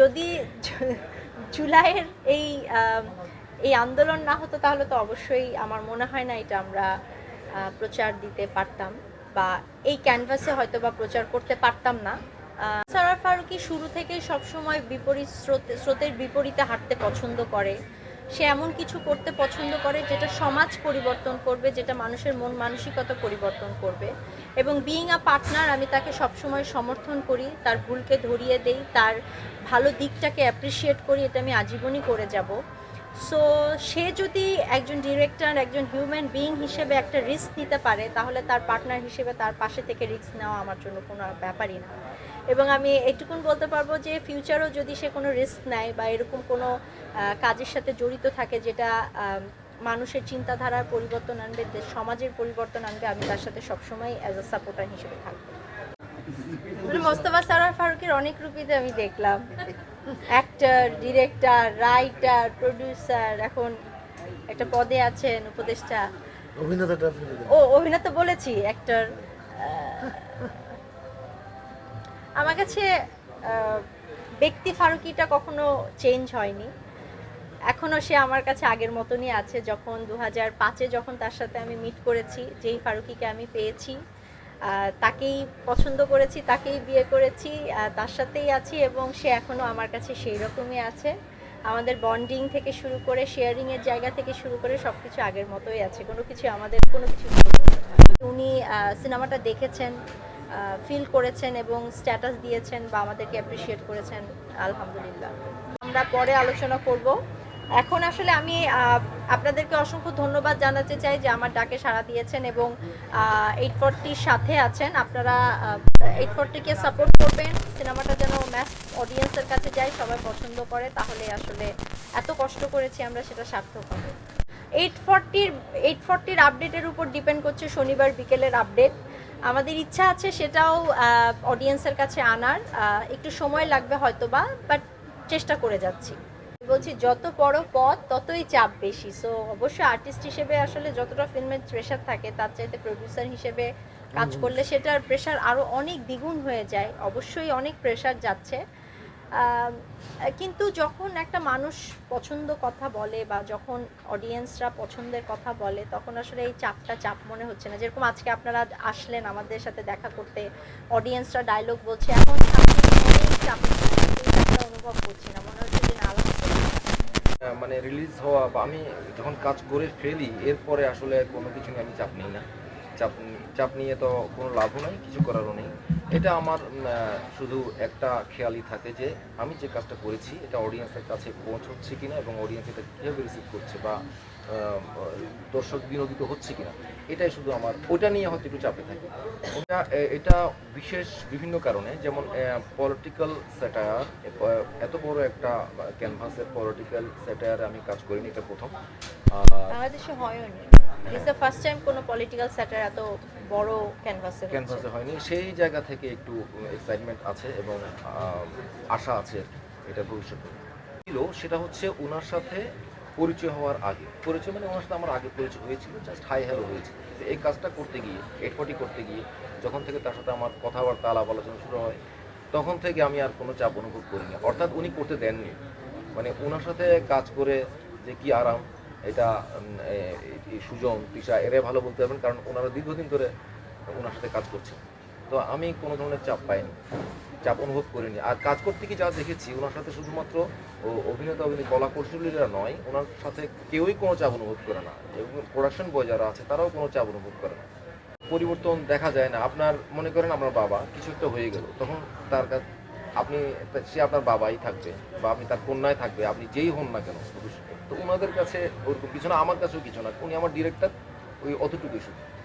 যদি জুলাইয়ের এই এই আন্দোলন না হতো, তাহলে তো অবশ্যই আমার মনে হয় না এটা আমরা প্রচার দিতে পারতাম বা এই ক্যানভাসে হয়তো বা প্রচার করতে পারতাম না। সারার ফারুকি শুরু থেকেই সবসময় বিপরীত স্রোতে, স্রোতের বিপরীতে হাঁটতে পছন্দ করে। সে এমন কিছু করতে পছন্দ করে যেটা সমাজ পরিবর্তন করবে, যেটা মানুষের মন মানসিকতা পরিবর্তন করবে। এবং বিইং আ পার্টনার আমি তাকে সবসময় সমর্থন করি, তার ভুলকে ধরিয়ে দেই, তার ভালো দিকটাকে অ্যাপ্রিসিয়েট করি, এটা আমি আজীবনই করে যাব। সো সে যদি একজন ডিরেক্টর একজন হিউম্যান বিইং হিসেবে একটা রিস্ক নিতে পারে, তাহলে তার পার্টনার হিসেবে তার পাশে থেকে রিস্ক নেওয়া আমার জন্য কোনো ব্যাপারই না। এবং আমি এটুকুন বলতে পারব যে ফিউচারও যদি সে কোনো রিস্ক নেয় বা এরকম কোনো কাজের সাথে জড়িত থাকে যেটা মানুষের চিন্তাধারার পরিবর্তন আনবে সমাজের পরিবর্তন আনবে আমি তার সাথে সবসময় অ্যাজ আ সাপোর্টার হিসেবে থাকব। মোস্তফা সারার ফারুকের অনেক রূপীতে আমি দেখলাম। অ্যাক্টর ডিরেক্টর রাইটার প্রডিউসার এখন একটা পদে আছেন উপদেষ্টা। অভিনেতাটা ও অভিনেতা বলেছি অ্যাক্টর আমার কাছে ব্যক্তি ফারুকিটা কখনো চেঞ্জ হয়নি। এখনও সে আমার কাছে আগের মতনই আছে। যখন দু হাজার পাঁচে যখন তার সাথে আমি মিট করেছি, যেই ফারুকিকে আমি পেয়েছি তাকেই পছন্দ করেছি, তাকেই বিয়ে করেছি তার সাথেই আছি এবং সে এখনও আমার কাছে সেই রকমই আছে। আমাদের বন্ডিং থেকে শুরু করে শেয়ারিংয়ের জায়গা থেকে শুরু করে সব কিছু আগের মতোই আছে। কোনো কিছু আমাদের, কোনো কিছু উনি সিনেমাটা দেখেছেন ফিল করেছেন এবং স্ট্যাটাস দিয়েছেন বা আমাদেরকে অ্যাপ্রিসিয়েট করেছেন, আলহামদুলিল্লাহ। আমরা পরে আলোচনা করব। এখন আসলে আমি আপনাদেরকে অসংখ্য ধন্যবাদ জানাতে চাই যে আমার ডাকে সাড়া দিয়েছেন এবং এইট ফোরটির সাথে আছেন। আপনারা এইট ফোরটিকে সাপোর্ট করবেন। সিনেমাটা যেন ম্যাস অডিয়েন্সের কাছে যায়, সবাই পছন্দ করে, তাহলে আসলে এত কষ্ট করেছি আমরা, সেটা সার্থক হবে। এইট ফর্টির এইট ফর্টির আপডেটের উপর ডিপেন্ড করছে শনিবার বিকেলের আপডেট আমাদের ইচ্ছা আছে সেটাও অডিয়েন্সের কাছে আনার। একটু সময় লাগবে হয়তো বা বাট চেষ্টা করে যাচ্ছি। বলছি যত বড় পথ ততই চাপ বেশি। সো অবশ্যই আর্টিস্ট হিসেবে আসলে যতটা ফিল্মের প্রেশার থাকে তার চাইতে প্রডিউসার হিসেবে কাজ করলে সেটার প্রেশার আরও অনেক দ্বিগুণ হয়ে যায়। অবশ্যই অনেক প্রেশার যাচ্ছে। কিন্তু যখন একটা মানুষ পছন্দ কথা বলে বা যখন অডিয়েন্সরা পছন্দের কথা বলে তখন আসলে এই চাপটা চাপ মনে হচ্ছে না। যেরকম আজকে আপনারা আসলেন আমাদের সাথে দেখা করতে অডিয়েন্সরা ডায়লগ বলছে এখন সামনে অনেক চাপের মধ্যে এই চাপটা অনুভব করছি না মনে হচ্ছে যে না আলহামদুলিল্লাহ আহ, মানে রিলিজ হওয়া বা আমি যখন কাজ করে ফেলি, এরপরে আসলে কোনো কিছু নিয়ে আমি চাপ নিই না। চাপ চাপ নিয়ে তো কোনো লাভও নেই, কিছু করারও নেই। এটা আমার শুধু একটা খেয়ালই থাকে যে আমি যে কাজটা করেছি এটা অডিয়েন্সের কাছে পৌঁছচ্ছে কিনা এবং অডিয়েন্স এটা কীভাবে রিসিভ করছে বা দর্শক বিনোদিত হচ্ছে কিনা এটাই শুধু আমার ওটা নিয়ে হয়তো একটু চাপে থাকে। ওটা এটা বিশেষ বিভিন্ন কারণে যেমন পলিটিক্যাল স্যাটায়ার এত বড় একটা ক্যানভাসের পলিটিক্যাল স্যাটায়ারে আমি কাজ করিনি এটা প্রথম। বাংলাদেশে হয়নি দ্য ফার্স্ট টাইম কোনো পলিটিক্যাল স্যাটার এত বড় ক্যানভাসে ক্যানভাসে হয়নি। সেই জায়গা থেকে একটু এক্সাইটমেন্ট আছে এবং আশা আছে এটা ভবিষ্যতে। ছিল, সেটা হচ্ছে ওনার সাথে পরিচয় হওয়ার আগে। পরিচয় মানে ওনার সাথে আমার আগে পরিচয় হয়েছিল জাস্ট হাই হ্যালো হয়েছিল এই কাজটা করতে গিয়ে এটপটি করতে গিয়ে, যখন থেকে তার সাথে আমার কথাবার্তা, আলাপ আলোচনা শুরু হয়, তখন থেকে আমি আর কোনো চাপ অনুভব করিনি। অর্থাৎ উনি করতে দেননি। মানে ওনার সাথে কাজ করে যে কি আরাম, এটা সুজন, তিশা, এরাই ভালো বলতে পারবেন, কারণ ওনারা দীর্ঘদিন ধরে ওনার সাথে কাজ করছেন। তো আমি কোনো ধরনের চাপ পাইনি, চাপ অনুভব করিনি। আর কাজ করতে গিয়ে যা দেখেছি, ওনার সাথে শুধুমাত্র অভিনেতা অভিনেতা কলা কৌশলীরা নয়, ওনার সাথে কেউই কোনো চাপ অনুভব করে না। এবং প্রোডাকশন বয় যারা আছে, তারাও কোনো চাপ অনুভব করে না। পরিবর্তন দেখা যায় না। আপনার, মনে করেন আপনার বাবা কিছু একটা হয়ে গেল, তখন তার কাছে, আপনি, সে আপনার বাবাই থাকবে বা আপনি তার কন্যায় থাকবে, আপনি যেই হন না কেন, তো ওনাদের কাছে ওরকম কিছু না, আমার কাছেও কিছু না। উনি আমার ডিরেক্টর ওই অতটুকুই শুধু।